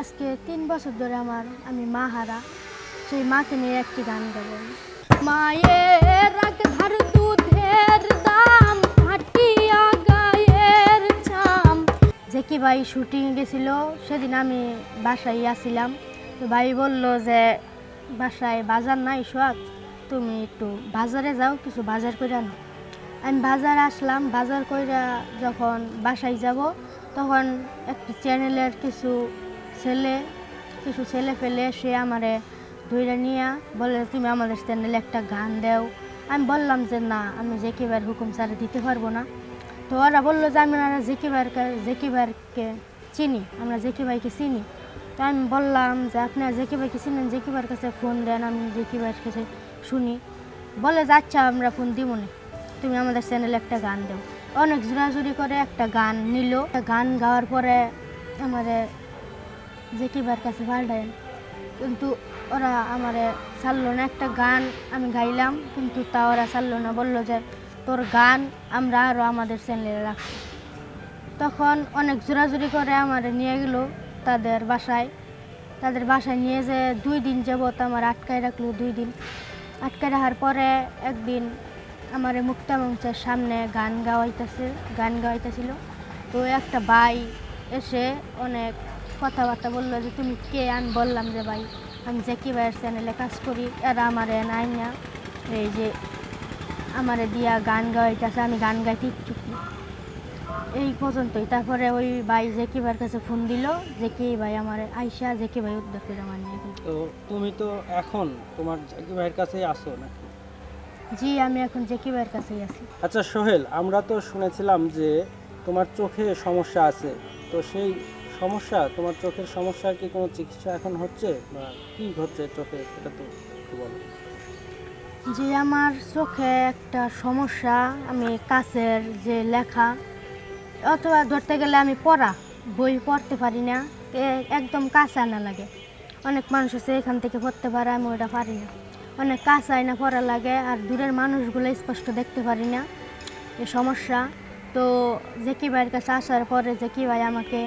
আজকে তিন বছর ধরে আমার, আমি মা হারা। সেই মাকে নিয়ে একটি গান গাবো। মায়ের ধার দুধের দাম গায়ের চাম। যে কি ভাই শুটিং গেছিল, সেদিন আমি বাসায় আসছিলাম তো ভাই বলল যে, বাসায় বাজার নাই সোয়াক তুমি একটু বাজারে যাও, কিছু বাজার করে আনো আমি বাজার আসলাম, বাজার কইরা যখন বাসায় যাব, তখন একটি চ্যানেলের কিছু ছেলে কিছু ছেলে ফেলে সে আমারে ধইরা নিয়ে বলে, তুমি আমাদের চ্যানেলে একটা গান দাও। আমি বললাম যে, না, আমি জেকিবার হুকুম স্যার দিতে পারব না। তো ওরা বলল যে, আমি আমরা জেকিবার জেকিবারকে চিনি, আমরা জেকি ভাইকে চিনি। তো আমি বললাম যে আপনি জেকি ভাইকে চিনেন জেকিবার কাছে ফোন দেন, আমি জেকিবার কাছে শুনি। বলে যে আচ্ছা আমরা ফোন দিব না। তুমি আমাদের চ্যানেলে একটা গান দেও। অনেক জোরাজুরি করে একটা গান নিল। গান গাওয়ার পরে আমারে জেকিবার কাছে পাল্টায় কিন্তু ওরা আমারে ছাড়লো না। একটা গান আমি গাইলাম, কিন্তু তা ওরা ছাড়লো না। বলল যে, তোর গান আমরা আরও আমাদের চ্যানেলে রাখব। তখন অনেক জোরাজুরি করে আমার নিয়ে গেল তাদের বাসায়। তাদের বাসায় নিয়ে যে দুই দিন যাবত আমার আটকায় রাখল, দুই দিন। আটকায় রাখার পরে একদিন আমার মুক্তা মঞ্চের সামনে গান গাওয়াইতেছে, গান গাওয়াইতেছিল। তো একটা ভাই এসে অনেক কথাবার্তা বলল যে তুমি কে? আমি বললাম যে ভাই আমি জেকি ভাইয়ের চ্যানেলে কাজ করি। এরা আমার নাই না এই যে আমারে দিয়া গান গাওয়াইতেছে আমি গান গাইতে ইচ্ছুক। এই পর্যন্তই। তারপরে ওই ভাই জেকি ভাইয়ের কাছে ফোন দিল জেকি ভাই আমার আইসা জেকি ভাই উদ্যোগ করে আমার নিয়ে তো তুমি তো এখন তোমার জাকি ভাইয়ের কাছেই আসো না জি আমি এখন জেকি ভাইয়ের কাছেই আছি। আচ্ছা সোহেল আমরা তো শুনেছিলাম যে তোমার চোখে সমস্যা আছে। তো সেই সমস্যা? তোমার চোখের সমস্যার কি কোনো চিকিৎসা এখন হচ্ছে? বা কি হচ্ছে চোখে? সেটা তো একটু বলো। যে আমার চোখে একটা সমস্যা, আমি কাছের যে লেখা, অথবা ধরতে গেলে আমি পড়া, বই পড়তে পারি না একদম কাছে আনা লাগে। অনেক মানুষ আছে, এখান থেকে পড়তে পারে, আমি ওটা পারি না। অনেক কাছে আয়না পড়া লাগে, আর দূরের মানুষগুলো স্পষ্ট দেখতে পারি না এ সমস্যা। তো জেকি ভাইয়ের কাছে আসার পরে জেকি ভাই আমাকে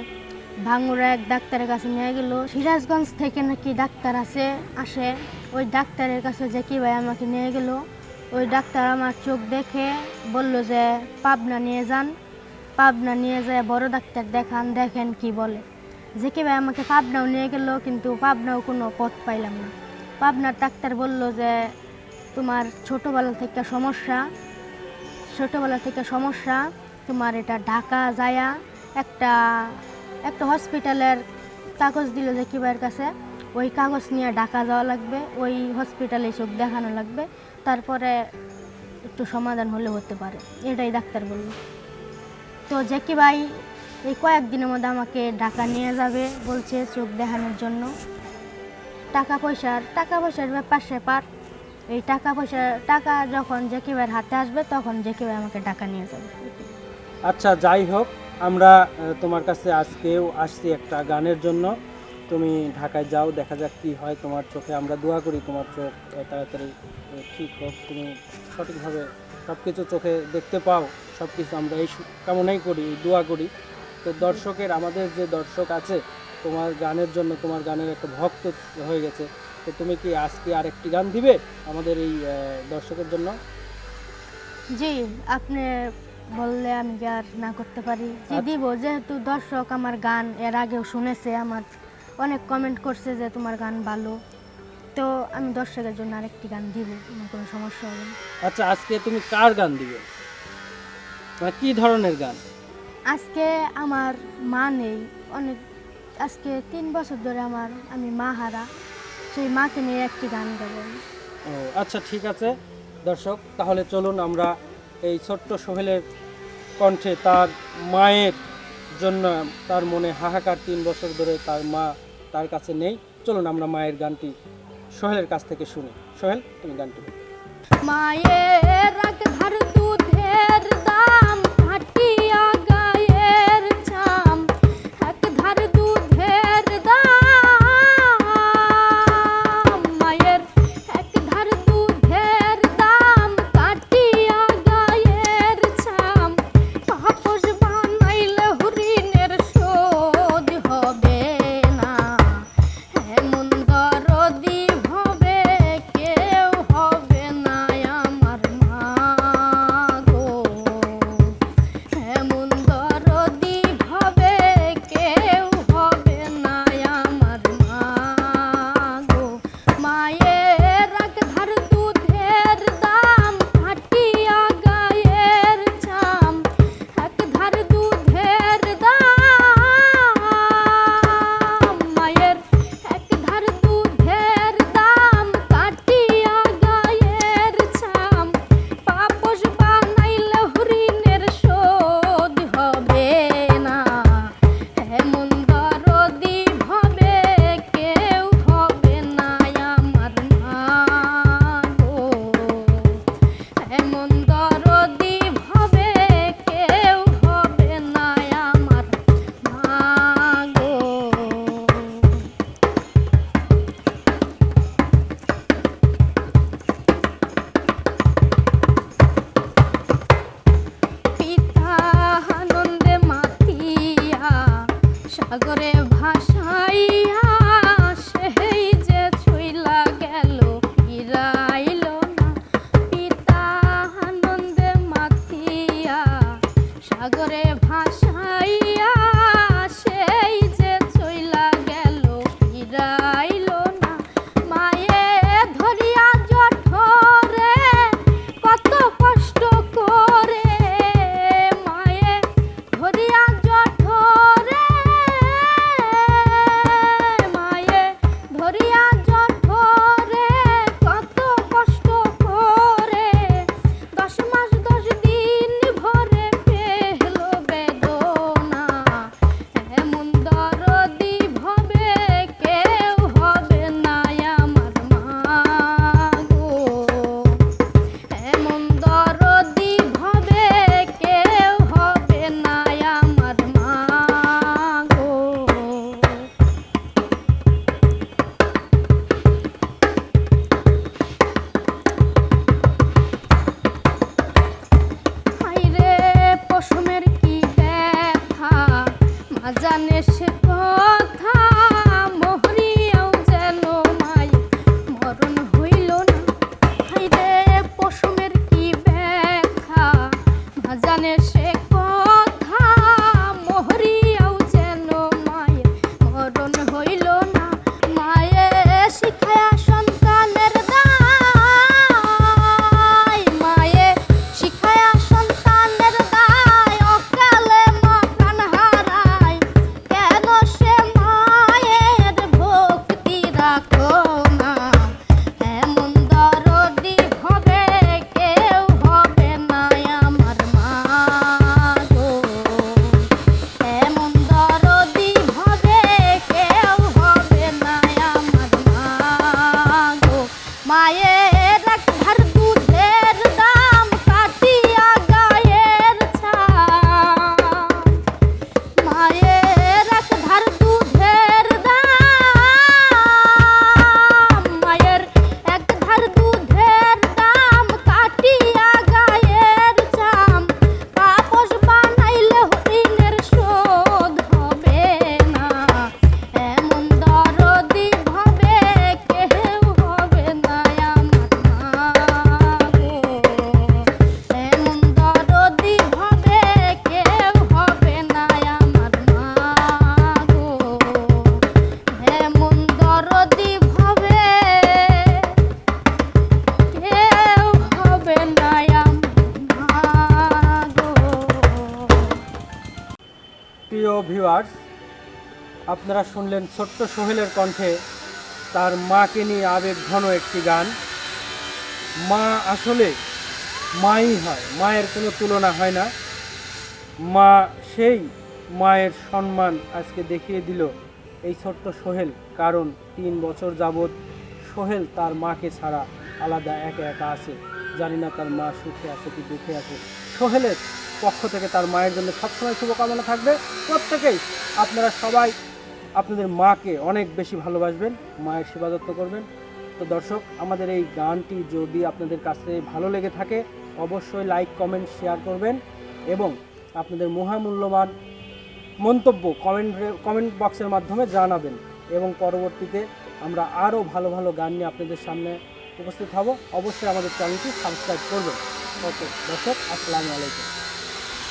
ভাঙ্গুরা এক ডাক্তারের কাছে নিয়ে গেল। সিরাজগঞ্জ থেকে নাকি ডাক্তার আছে, আসে। ওই ডাক্তারের কাছে জেকি ভাই আমাকে নিয়ে গেল। ওই ডাক্তার আমার চোখ দেখে বলল যে, পাবনা নিয়ে যান। পাবনা নিয়ে যায় বড় ডাক্তার দেখান, দেখেন কি বলে। জেকি ভাই আমাকে পাবনাও নিয়ে গেল, কিন্তু পাবনাও কোনো পথ পাইলাম না। পাবনার ডাক্তার বলল যে, তোমার ছোটোবেলা থেকে সমস্যা, ছোটোবেলা থেকে সমস্যা, তোমার এটা ঢাকা যায়া একটা একটা হসপিটালের কাগজ দিল যে কিবার কাছে, ওই কাগজ নিয়ে ঢাকা যাওয়া লাগবে, ওই হসপিটালে চোখ দেখানো লাগবে, তারপরে একটু সমাধান হলে হতে পারে। এটাই ডাক্তার বলল। তো জ্যাকি ভাই, এই কয়েকদিনের মধ্যে আমাকে ঢাকা নিয়ে যাবে বলছে চোখ দেখানোর জন্য। টাকা পয়সার টাকা পয়সার ব্যাপার সেপার এই টাকা পয়সা, টাকা যখন ভাইয়ের হাতে আসবে, তখন ভাই আমাকে টাকা নিয়ে যাবে। আচ্ছা যাই হোক আমরা তোমার কাছে আজকেও আসছি একটা গানের জন্য। তুমি ঢাকায় যাও, দেখা যাক কি হয় তোমার চোখে। আমরা দোয়া করি তোমার চোখ তাড়াতাড়ি ঠিক হোক, তুমি সঠিকভাবে সব কিছু চোখে দেখতে পাও সব কিছু আমরা এই কামনাই করি দোয়া করি। তো দর্শকের, আমাদের যে দর্শক আছে, তোমার গানের জন্য, তোমার গানের একটা ভক্ত হয়ে গেছে। তো তুমি কি আজকে আরেকটি গান দিবে আমাদের এই দর্শকের জন্য? জি, আপনি বললে আমি কি আর না করতে পারি? জি আচ্ছা। দিব যেহেতু দর্শক আমার গান এর আগেও শুনেছে আমার অনেক কমেন্ট করছে যে তোমার গান ভালো। তো আমি দর্শকের জন্য আরেকটি গান দিব আমার কোনো সমস্যা হবে না। আচ্ছা আজকে তুমি কার গান দিবে? মানে কি ধরনের গান? আজকে আমার মা নেই অনেক আজকে তিন বছর ধরে আমার আমি মা হারা সেই মাকে নিয়ে একটি গান গাবো ও আচ্ছা ঠিক আছে। দর্শক তাহলে চলুন আমরা এই ছোট্ট সোহেলের কণ্ঠে তার মায়ের জন্য তার মনে হাহাকার তিন বছর ধরে তার মা তার কাছে নেই। চলুন আমরা মায়ের গানটি সোহেলের কাছ থেকে শুনি। সোহেল, তুমি গানটি মায়ের জানে সে কথা মহরিয়াও যেন মাই। মরণ হইল না হাইরে পশমের কি ব্যাখ্যা। জানে মায়ের আপনারা শুনলেন ছোট্ট সোহেলের কণ্ঠে তার মাকে নিয়ে আবেগ ঘন একটি গান। মা আসলে মাই হয়, মায়ের কোনো তুলনা হয় না। মা সেই মায়ের সম্মান আজকে দেখিয়ে দিল এই ছোট্ট সোহেল, কারণ তিন বছর যাবৎ সোহেল তার মাকে ছাড়া আলাদা একা একা আছে। জানি না তার মা সুখে আছে কি দুঃখে আছে। সোহেলের পক্ষ থেকে তার মায়ের জন্য সবসময় শুভকামনা থাকবে। প্রত্যেকেই আপনারা সবাই আপনাদের মাকে অনেক বেশি ভালোবাসবেন, মায়ের সেবা যত্ন করবেন। তো দর্শক, আমাদের এই গানটি যদি আপনাদের কাছে ভালো লেগে থাকে, অবশ্যই লাইক কমেন্ট শেয়ার করবেন এবং আপনাদের মহামূল্যবান মন্তব্য কমেন্ট কমেন্ট বক্সের মাধ্যমে জানাবেন এবং পরবর্তীতে আমরা আরও ভালো ভালো গান নিয়ে আপনাদের সামনে উপস্থিত হব। অবশ্যই আমাদের চ্যানেলটি সাবস্ক্রাইব করবেন। ওকে দর্শক, আসসালামু আলাইকুম।